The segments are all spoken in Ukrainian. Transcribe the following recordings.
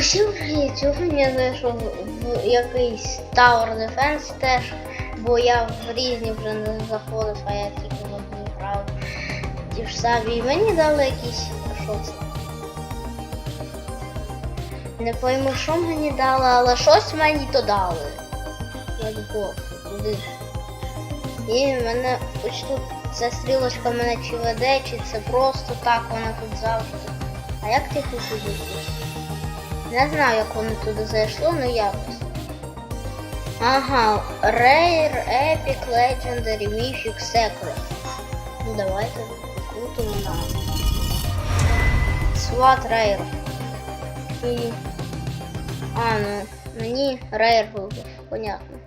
Сьогодні сьогодні я зайшов в якийсь Tower Defense теж, бо я в різні вже не заходив, а я тільки в одну грав. Ті ж самі. І мені дали якісь. Що? Не пойму, що мені дали, але щось мені то дали. Let's go. Куди ж? І мене ось тут ця стрілочка мене чи веде, чи це просто так вона тут завжди. А як ти тут сидиш? Не знаю, як вони туди зайшли, ну якось. Ага, Rare, Epic, Legendary, Mythic, Secret. Ну давайте крутимо нам. SWAT Rare. І... А, ну, мені Rare вибив, понятно.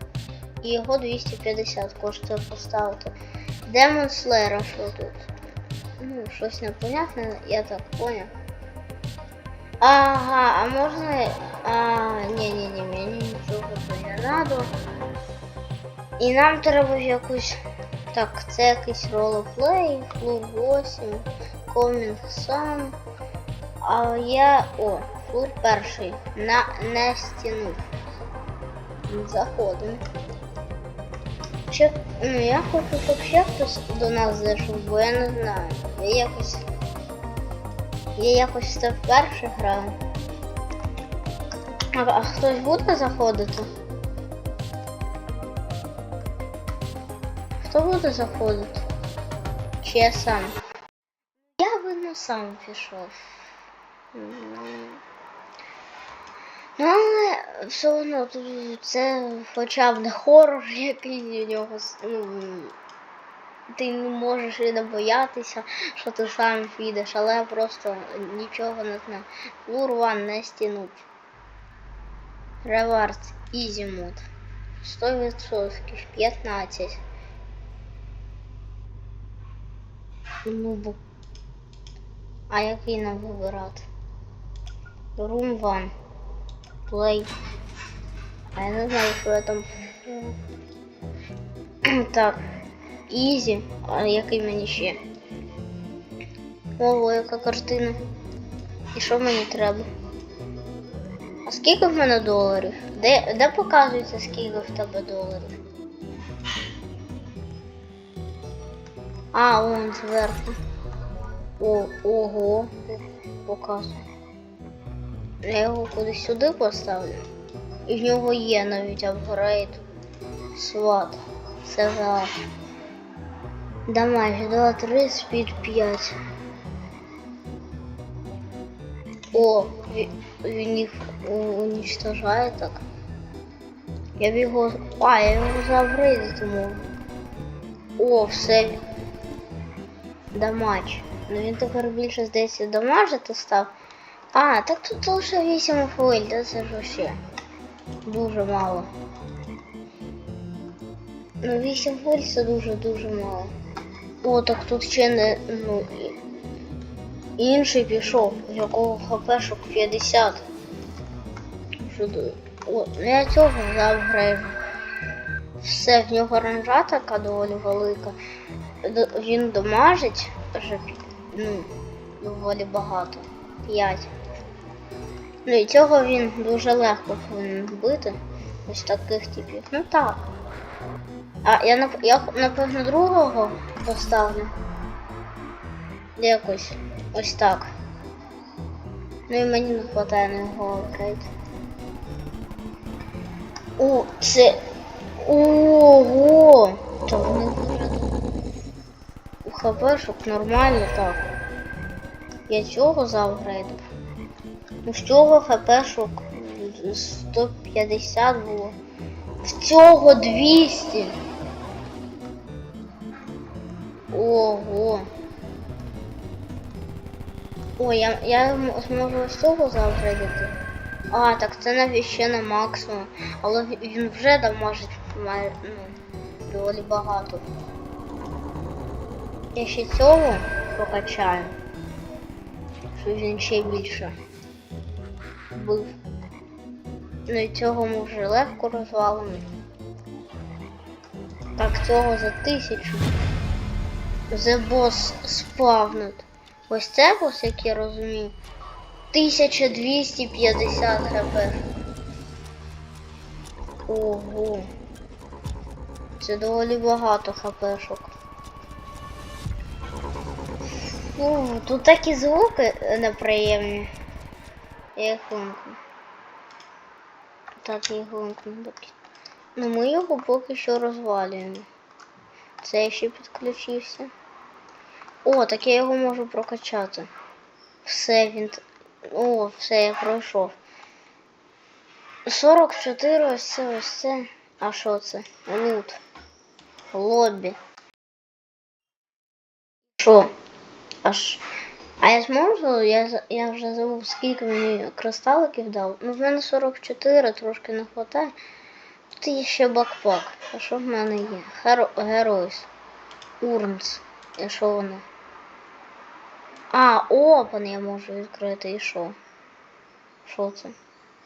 І його 250 коштує поставити. Demon Slayer, що тут? Ну, щось непонятне, я так поняв. Ага, а можна. А, ні, мені нічого не надо. І нам треба якусь. Так, це якийсь ролеплей, флур 8, Coming Sun. А я. О, флур перший. На не стіну. Заходимо. Ще, ну я хочу, щоб ще хтось до нас зайшов, бо я не знаю. Я якось. Я якось це вперше граю. А, а хтось буде заходити? Хто буде заходити? Чи я сам? Я видно сам пішов. Ну, але все одно це хоча б не хорор якийсь у нього. Ну, ти не можеш і не боятися, що ти сам підеш, але просто нічого не знаю. Лурван не стінуть. Ревард Mode. 100%, 15. Ну, бо. А який нам вибирати? Room One. Play. А я не знаю, що я там. так. Ізі. А який мені ще? Ого, яка картина. І що мені треба? А скільки в мене доларів? Де, де показується, скільки в тебе доларів? А, вон зверху. О, ого, показує. Я його кудись сюди поставлю. І в нього є навіть апгрейд. Сват. Жах. Дамаж 2, 3, спід 5. О, ві- він їх уничтожає так. Я б його. А, я його заапгрейдити можу. О, все. Дамаж. Ну він тепер більше здається дамажити став. А, так тут лише 8 хвиль, да це ж вообще. Дуже мало. Ну 8 хвиль це дуже-дуже мало. О, так тут ще не. ну. Інший пішов, якого хпшок 50. Що О, ну я цього заапгрейджу. Все, в нього ранжа така доволі велика. Д- Він домажить вже ну, доволі багато. 5. Ну і цього він дуже легко повинен вбити. Ось таких типів. Ну так. А я я напевно другого поставлю. Якось. Ось так. Ну і мені не вистачає на його апгрейд. О, це. Ого! Та вони. У хпшок нормально так. Я цього заапгрейдив. Ну з цього хпшок 150 було. В цього 200. Ого. О, я, я зможу цього заапгрейдити. А, так це навіть ще на максимум. Але він- вже дамажить ну, доволі багато. Я ще цього прокачаю. Щоб він ще більше був. Ну і цього ми вже легко розвалимо. Так, цього за тисячу. The Boss спавнут. Ось це бос, як я розумію. 1250 хп. Ого. Це доволі багато хпшок. Фу, тут такі звуки е, неприємні. Я їх вимкну. Так, я їх вимкну. Ну ми його поки що розвалюємо. Це ще підключився. О, так я його можу прокачати. Все, він. О, все, я пройшов. 44, ось це, ось це. А що це? Лут. Лобі. Що? Аж. А я зможу? Я, я вже забув, скільки мені кристаликів дав. Ну, в мене 44, трошки не вистачає. Тут є ще бакпак. А що в мене є? Геройс. Урнс. І що воно? А, опен я можу відкрити і що? Що це?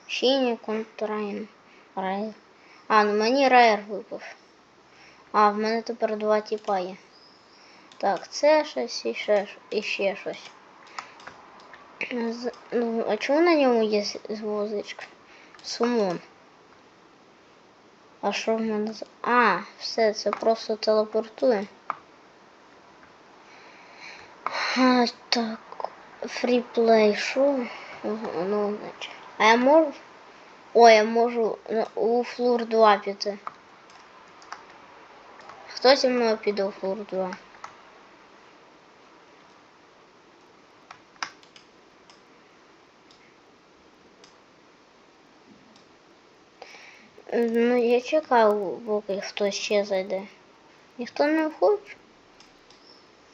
Щині контрайн. Рейр. А, ну мені рейр випав. А, в мене тепер два тіпа є. Так, це щось і ще, і ще щось. Ну, а чому на ньому є з- зв'язочка? Сумон. А що в мене. А, все, це просто телепортує. А, так. Фріплей, що? Ну, значить. А я можу. О, я можу у флур 2 піти. Хто зі мною піде у флур 2? Ну, я чекав, поки хтось ще зайде. Ніхто не хоче?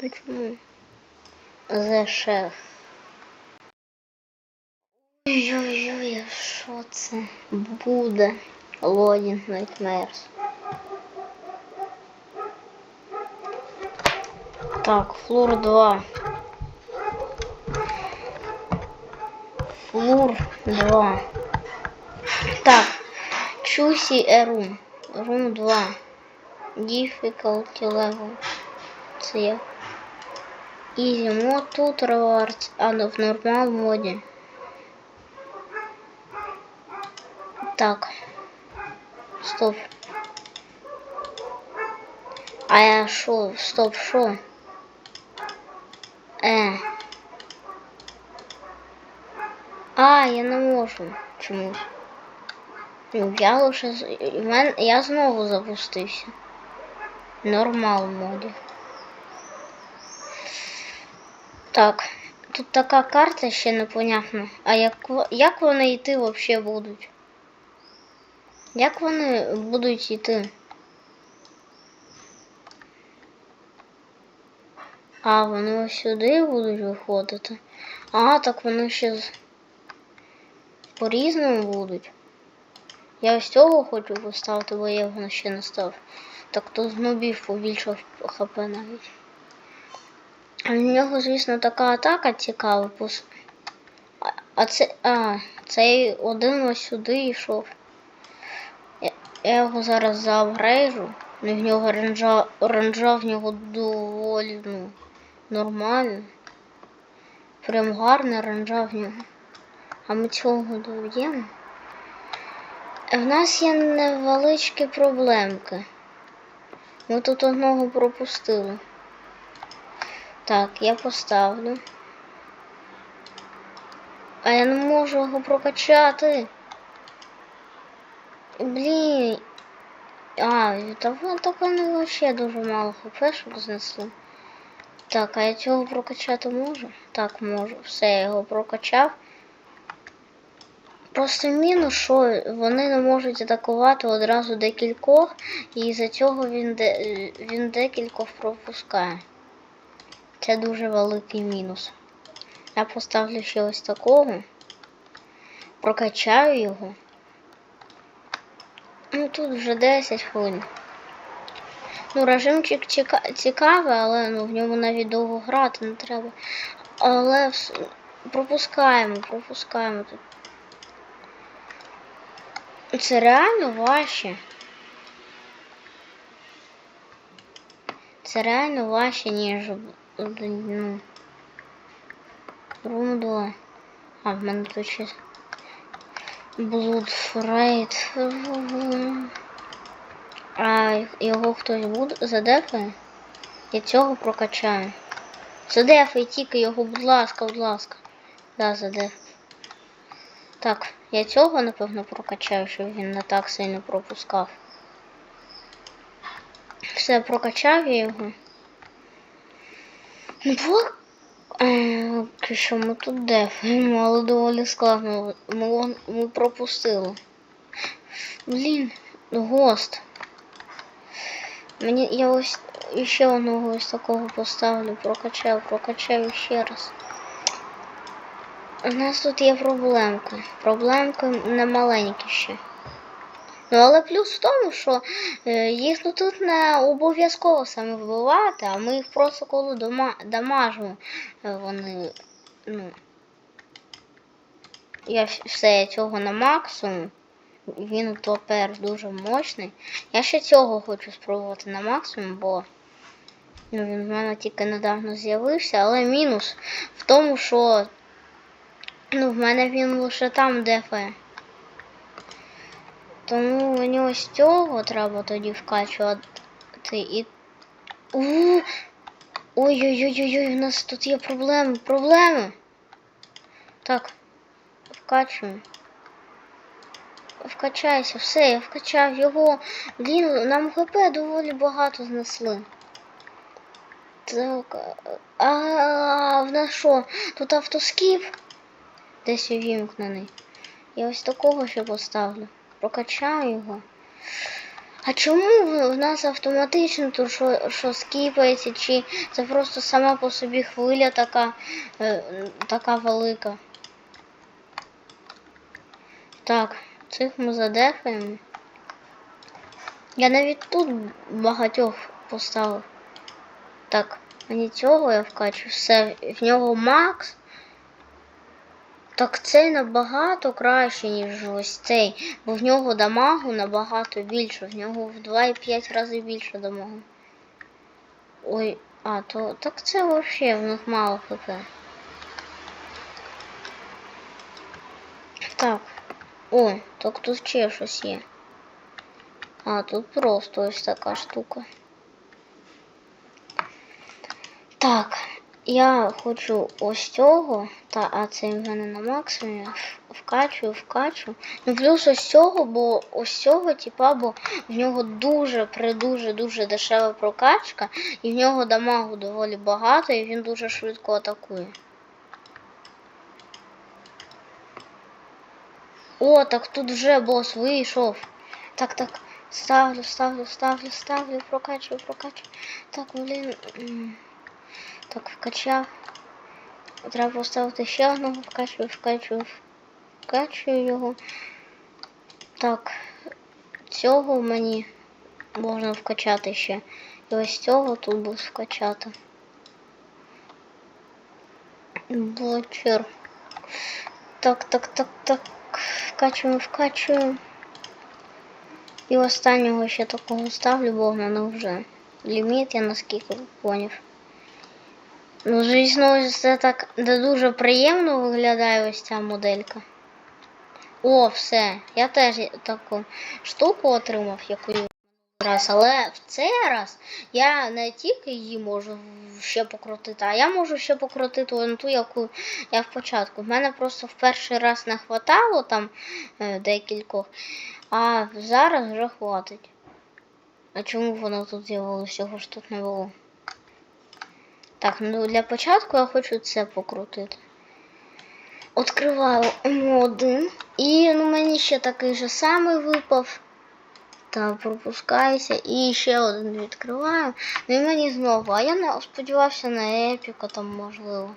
Ну чому? The шеф. Ой-ой-ой, що це буде? Loading Nightmares. Так, флур 2. Флур 2. Так, A room. Room 2. Difficulty level. Як? Easy мод, тут rewards, а в нормал моді. Так. Стоп. А я шо? Стоп, шо? Е. А, я не можу чомусь. Ну, я лише я знову запустився. Нормал моді. Так, тут така карта ще непонятна. А як, як вони йти взагалі будуть? Як вони будуть йти? А, вони ось сюди будуть виходити. А, так вони ще по-різному будуть. Я ось цього хочу поставити, бо я його ще не став. Так то з мобів побільше хп навіть. А в нього, звісно, така атака цікава. А, а це. А, цей один ось сюди йшов. Я, я його зараз заапгрейджу. Ну, в нього ренджа, ренджа в нього доволі ну, нормально. Прям гарна ренджа в нього. А ми цього доб'ємо. В нас є невеличкі проблемки. Ми тут одного пропустили. Так, я поставлю. А я не можу його прокачати. Блін. А, та вон так вони взагалі дуже мало хпшок знесли. Так, а я цього прокачати можу? Так, можу. Все, я його прокачав. Просто мінус, що вони не можуть атакувати одразу декількох, і за цього він, де, він декількох пропускає. Це дуже великий мінус. Я поставлю ще ось такого. Прокачаю його. Ну тут вже 10 хвилин. Ну, режимчик ціка- цікавий, але ну, в ньому навіть довго грати не треба. Але пропускаємо, пропускаємо тут. Це реально важче. Це реально важче, ніж ну, Рум 2. А, в мене тут ще Freight. А його хтось буде задефає? Я цього прокачаю. Задефай тільки його, будь ласка, будь ласка. Да, задеф. Так, я цього, напевно, прокачаю, щоб він не так сильно пропускав. Все, прокачав я його. Ну, бо... Е, що ми тут дефаємо, але доволі складно. Ми, ми пропустили. Блін, гост. Мені я ось ще одного ось такого поставлю, прокачаю, прокачаю ще раз. У нас тут є проблемка. Проблемка не маленькі ще. Ну, але плюс в тому, що е, їх ну, тут не обов'язково саме вбивати, а ми їх просто коли дома, дамажимо, е, вони. Ну, я вс- все цього на максимум. Він тепер дуже мощний. Я ще цього хочу спробувати на максимум, бо ну, він в мене тільки недавно з'явився, але мінус в тому, що ну, в мене він лише там дефає. Тому мені ось цього треба тоді вкачувати і. У! Ой-ой-ой-ой, у нас тут є проблеми, проблеми. Так, вкачуємо. Вкачайся, все, я вкачав його. Блін, нам ХП доволі багато знесли. Так. А в нас що? Тут автоскіп? Десь увімкнений. Я ось такого ще поставлю. Прокачаю його. А чому в нас автоматично тут що, що скіпається, чи це просто сама по собі хвиля така, е, така велика? Так, цих ми задефаємо. Я навіть тут багатьох поставив. Так, мені цього я вкачу. Все, в нього Макс. Так цей набагато краще, ніж ось цей, бо в нього дамагу набагато більше, в нього в 2,5 рази більше дамагу. Ой, а, то так це взагалі в них мало хп. Так. О, так тут ще щось є. А, тут просто ось така штука. Так, я хочу ось цього, та, а це в мене на максимумі. Вкачую, вкачу. Ну плюс ось цього, бо ось цього, типа, бо в нього дуже придуже дуже дешева прокачка, і в нього дамагу доволі багато, і він дуже швидко атакує. О, так тут вже бос вийшов. Так, так. Ставлю, ставлю, ставлю, ставлю, прокачую, прокачую. Так, блін. Так, вкачав. Треба поставити ще одного, вкачую, вкачую, вкачую його. Так, цього мені можна вкачати ще. І ось цього тут буду вкачати. Блочер. Так, так, так, так. Вкачуємо, вкачуємо. І останнього ще такого ставлю, бо в мене вже ліміт, я наскільки поняв. Ну, звісно, це так не дуже приємно виглядає ось ця моделька. О, все. Я теж таку штуку отримав, яку раз, але в цей раз я не тільки її можу ще покрутити, а я можу ще покрутити вон ту, яку я в початку. В мене просто в перший раз не хватало там е, декількох, а зараз вже хватить. А чому воно тут з'явилося? Його ж тут не було. Так, ну для початку я хочу це покрутити. Откриваю М1. І ну, мені ще такий же самий випав. Та пропускаюся. І ще один відкриваю. Ну і мені знову. А я не сподівався на епіка там можливо.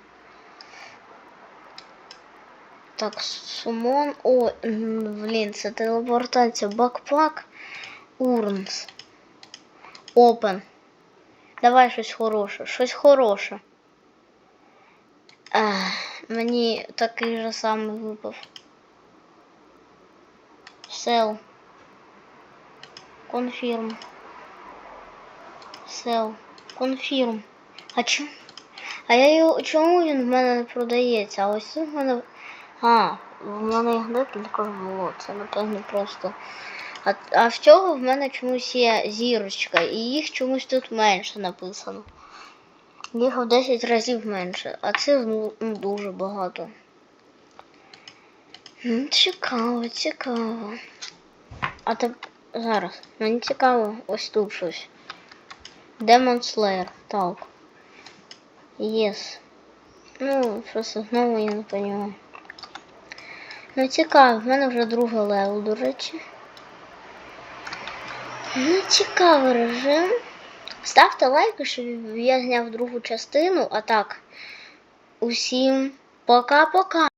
Так, сумон. О, блін, це телепортація. Бакпак. Урнс. Опен. Давай щось хороше. Щось хороше. Ех, мені такий же самий випав. Сел. Конфірм. Сел. Конфірм. А чому? А я його чому він в мене не продається? А ось тут в мене. А, в мене їх декілька було. Це напевно просто. А, а в цього в мене чомусь є зірочка, і їх чомусь тут менше написано. Їх в 10 разів менше, а це ну, ну, дуже багато. Ну, цікаво, цікаво. А так зараз. Мені цікаво ось тут щось. Demon Slayer, так. Єс. Ну, щось знову я не розумію. Ну цікаво, в мене вже другий левел, до речі. Ну, цікавий режим. Ставте лайки, щоб я зняв другу частину, а так. Усім пока-пока.